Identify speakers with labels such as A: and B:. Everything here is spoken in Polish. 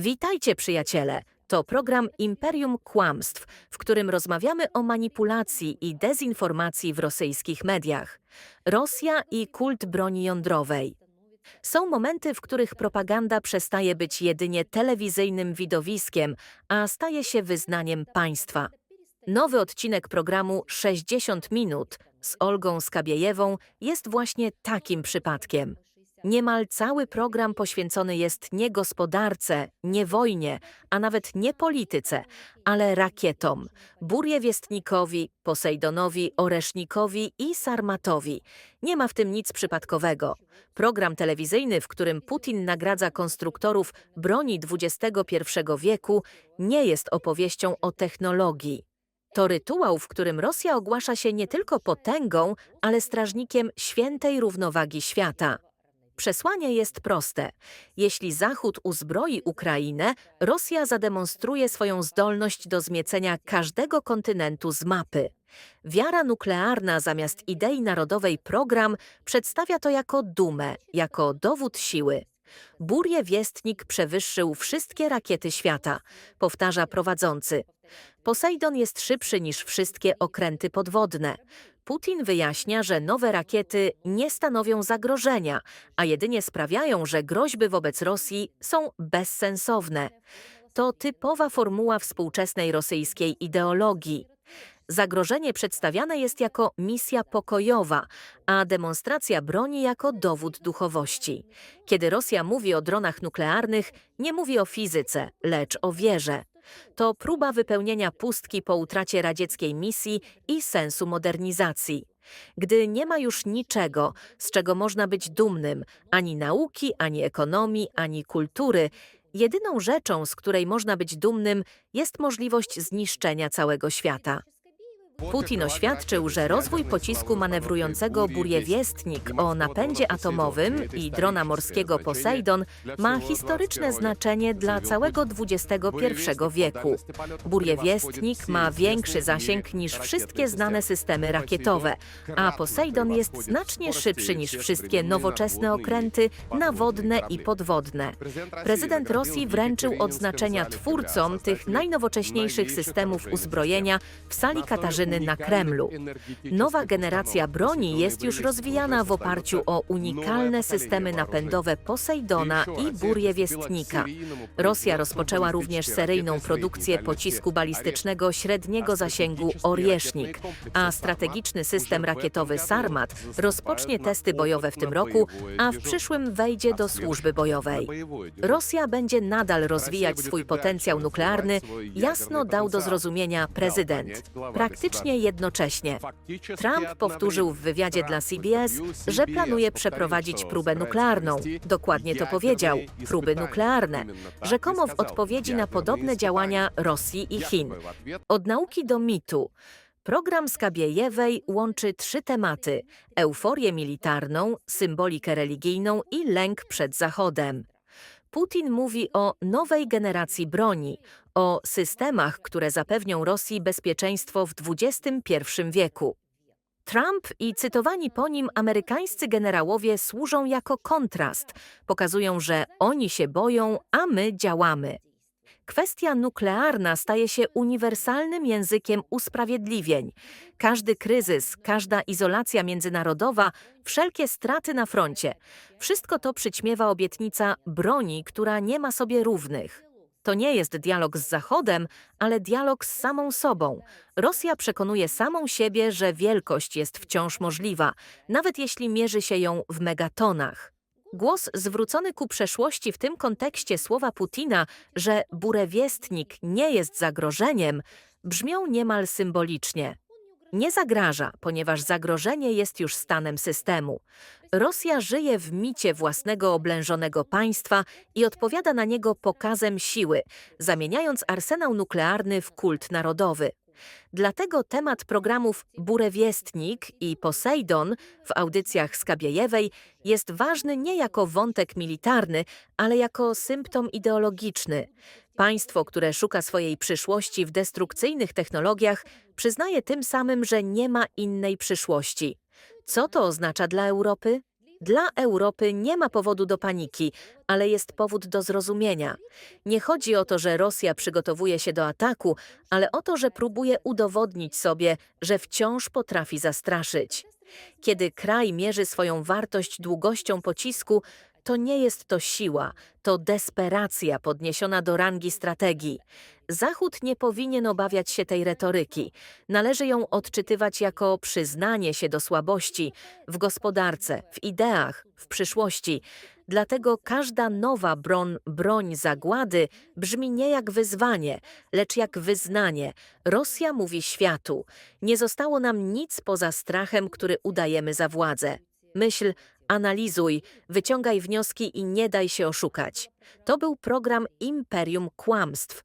A: Witajcie, przyjaciele. To program Imperium Kłamstw, w którym rozmawiamy o manipulacji i dezinformacji w rosyjskich mediach. Rosja i kult broni jądrowej. Są momenty, w których propaganda przestaje być jedynie telewizyjnym widowiskiem, a staje się wyznaniem państwa. Nowy odcinek programu 60 minut z Olgą Skabiejewą jest właśnie takim przypadkiem. Niemal cały program poświęcony jest nie gospodarce, nie wojnie, a nawet nie polityce, ale rakietom, Burjewiestnikowi, Posejdonowi, Oresznikowi i Sarmatowi. Nie ma w tym nic przypadkowego. Program telewizyjny, w którym Putin nagradza konstruktorów broni XXI wieku, nie jest opowieścią o technologii. To rytuał, w którym Rosja ogłasza się nie tylko potęgą, ale strażnikiem świętej równowagi świata. Przesłanie jest proste. Jeśli Zachód uzbroi Ukrainę, Rosja zademonstruje swoją zdolność do zmiecenia każdego kontynentu z mapy. Wiara nuklearna zamiast idei narodowej program przedstawia to jako dumę, jako dowód siły. Burje Wiestnik przewyższył wszystkie rakiety świata, powtarza prowadzący. Posejdon jest szybszy niż wszystkie okręty podwodne. Putin wyjaśnia, że nowe rakiety nie stanowią zagrożenia, a jedynie sprawiają, że groźby wobec Rosji są bezsensowne. To typowa formuła współczesnej rosyjskiej ideologii. Zagrożenie przedstawiane jest jako misja pokojowa, a demonstracja broni jako dowód duchowości. Kiedy Rosja mówi o dronach nuklearnych, nie mówi o fizyce, lecz o wierze. To próba wypełnienia pustki po utracie radzieckiej misji i sensu modernizacji. Gdy nie ma już niczego, z czego można być dumnym, ani nauki, ani ekonomii, ani kultury, jedyną rzeczą, z której można być dumnym, jest możliwość zniszczenia całego świata. Putin oświadczył, że rozwój pocisku manewrującego Burjewiestnik o napędzie atomowym i drona morskiego Poseidon ma historyczne znaczenie dla całego XXI wieku. Burjewiestnik ma większy zasięg niż wszystkie znane systemy rakietowe, a Poseidon jest znacznie szybszy niż wszystkie nowoczesne okręty nawodne i podwodne. Prezydent Rosji wręczył odznaczenia twórcom tych najnowocześniejszych systemów uzbrojenia w sali Katarzyny na Kremlu. Nowa generacja broni jest już rozwijana w oparciu o unikalne systemy napędowe Posejdona i Burjewiestnika. Rosja rozpoczęła również seryjną produkcję pocisku balistycznego średniego zasięgu Oriesznik, a strategiczny system rakietowy Sarmat rozpocznie testy bojowe w tym roku, a w przyszłym wejdzie do służby bojowej. Rosja będzie nadal rozwijać swój potencjał nuklearny, jasno dał do zrozumienia prezydent. Praktycznie jednocześnie. Trump powtórzył w wywiadzie dla CBS, że planuje przeprowadzić próbę nuklearną. Dokładnie to powiedział próby nuklearne, rzekomo w odpowiedzi na podobne działania Rosji i Chin. Od nauki do mitu. Program Skabiejewej łączy trzy tematy: euforię militarną, symbolikę religijną i lęk przed Zachodem. Putin mówi o nowej generacji broni, o systemach, które zapewnią Rosji bezpieczeństwo w XXI wieku. Trump i cytowani po nim amerykańscy generałowie służą jako kontrast, pokazują, że oni się boją, a my działamy. Kwestia nuklearna staje się uniwersalnym językiem usprawiedliwień. Każdy kryzys, każda izolacja międzynarodowa, wszelkie straty na froncie wszystko to przyćmiewa obietnica broni, która nie ma sobie równych. To nie jest dialog z Zachodem, ale dialog z samą sobą. Rosja przekonuje samą siebie, że wielkość jest wciąż możliwa, nawet jeśli mierzy się ją w megatonach. Głos zwrócony ku przeszłości w tym kontekście słowa Putina, że burewiestnik nie jest zagrożeniem, brzmią niemal symbolicznie. Nie zagraża, ponieważ zagrożenie jest już stanem systemu. Rosja żyje w micie własnego oblężonego państwa i odpowiada na niego pokazem siły, zamieniając arsenał nuklearny w kult narodowy. Dlatego temat programów Burewiestnik i Posejdon w audycjach Skabiejewej jest ważny nie jako wątek militarny, ale jako symptom ideologiczny. Państwo, które szuka swojej przyszłości w destrukcyjnych technologiach, przyznaje tym samym, że nie ma innej przyszłości. Co to oznacza dla Europy? Dla Europy nie ma powodu do paniki, ale jest powód do zrozumienia. Nie chodzi o to, że Rosja przygotowuje się do ataku, ale o to, że próbuje udowodnić sobie, że wciąż potrafi zastraszyć. Kiedy kraj mierzy swoją wartość długością pocisku, to nie jest to siła, to desperacja podniesiona do rangi strategii. Zachód nie powinien obawiać się tej retoryki. Należy ją odczytywać jako przyznanie się do słabości w gospodarce, w ideach, w przyszłości. Dlatego każda nowa broń, broń zagłady brzmi nie jak wyzwanie, lecz jak wyznanie. Rosja mówi światu: Nie zostało nam nic poza strachem, który udajemy za władzę. Myśl, analizuj, wyciągaj wnioski i nie daj się oszukać. To był program Imperium Kłamstw.